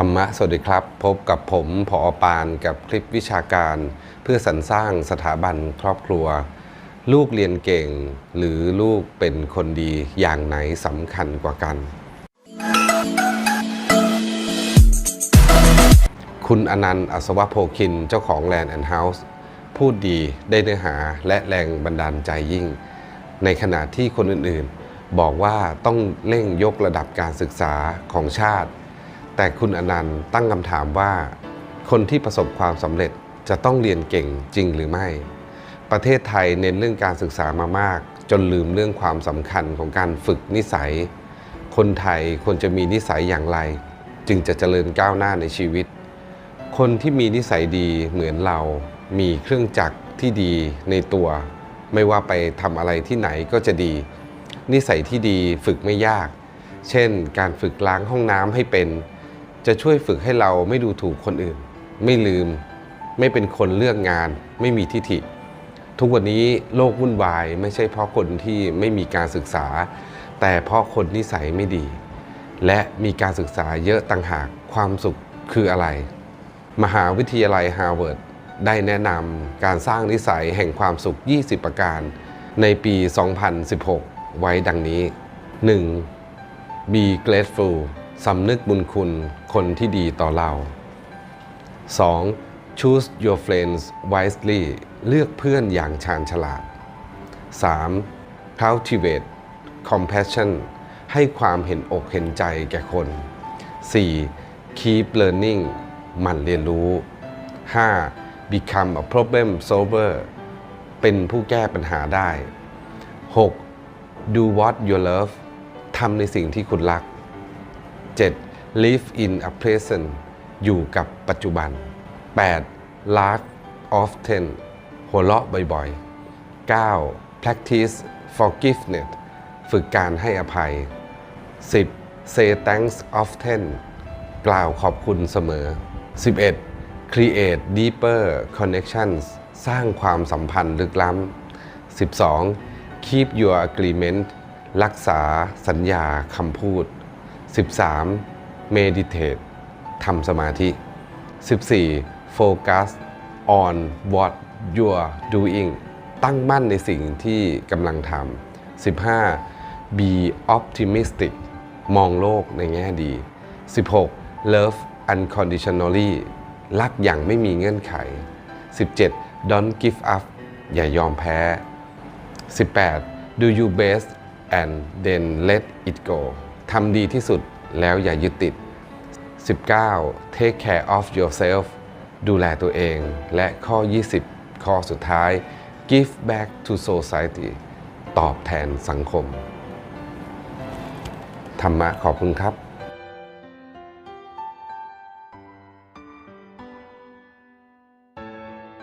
ธรรมะสวัสดีครับ พบกับผมพอปานกับคลิปวิชาการ เพื่อสรรสร้างสถาบันครอบครัว ลูกเรียนเก่ง หรือลูกเป็นคนดีอย่างไหนสำคัญกว่ากัน คุณอนันต์อัศวโพคินเจ้าของ Land and House พูดดีได้เนื้อหาและแรงบันดาลใจยิ่ง ในขณะที่คนอื่นๆ บอกว่าต้องเร่งยกระดับการศึกษาของชาติ แต่คุณอนันต์ตั้งคำถามว่า คนที่ประสบความสำเร็จจะต้องเรียนเก่งจริงหรือไม่ ประเทศไทยเน้นเรื่องการศึกษามามาก จนลืมเรื่องความสำคัญของการฝึกนิสัย คนไทยควรจะมีนิสัยอย่างไร จึงจะเจริญก้าวหน้าในชีวิต คนที่มีนิสัยดีเหมือนเรา มีเครื่องจักรที่ดีในตัว ไม่ว่าไปทำอะไรที่ไหนก็จะดี นิสัยที่ดีฝึกไม่ยาก เช่น การฝึกล้างห้องน้ำให้เป็น จะช่วยฝึกให้เราไม่ดูถูกคนอื่น ไม่ลืม ไม่เป็นคนเลือกงาน ไม่มีทิฐิ ทุกวันนี้โลกวุ่นวายไม่ใช่เพราะคนที่ไม่มีการศึกษา แต่เพราะคนนิสัยไม่ดี และมีการศึกษาเยอะต่างหากความสุขคืออะไร มหาวิทยาลัยฮาร์วาร์ดได้แนะนำการสร้างนิสัยแห่งความสุข 20 ประการ ในปี 2016 ไว้ดังนี้ 1. be grateful สำนึกบุญคุณคนที่ดีต่อเรา 2. choose your friends wisely เลือกเพื่อนอย่างชาญฉลาด 3. cultivate compassion ให้ความเห็นอกเห็นใจแก่คน 4. keep learning หมั่นเรียนรู้ 5. become a problem solver เป็นผู้แก้ปัญหาได้ 6. do what you love ทำในสิ่งที่คุณรัก 7. live in a present อยู่กับปัจจุบัน 8. laugh often หัวเราะบ่อยๆ 9. practice forgiveness ฝึกการให้อภัย 10. say thanks often กล่าวขอบคุณเสมอ 11. create deeper connections สร้างความสัมพันธ์ลึกล้ำ 12. keep your agreement รักษาสัญญาคำพูด 13. meditate ทำสมาธิ 14. focus on what you're doing ตั้งมั่นในสิ่งที่กำลังทำ 15. be optimistic มองโลกในแง่ดี 16. love unconditionally รักอย่างไม่มีเงื่อนไข 17. don't give up อย่ายอมแพ้ 18. do your best and then let it go ทำดีที่สุดแล้วอย่ายึดติด 19. take care of yourself ดูแลตัวเอง และข้อ 20 ข้อสุดท้าย give back to society ตอบแทนสังคม ธรรมะขอบคุณครับ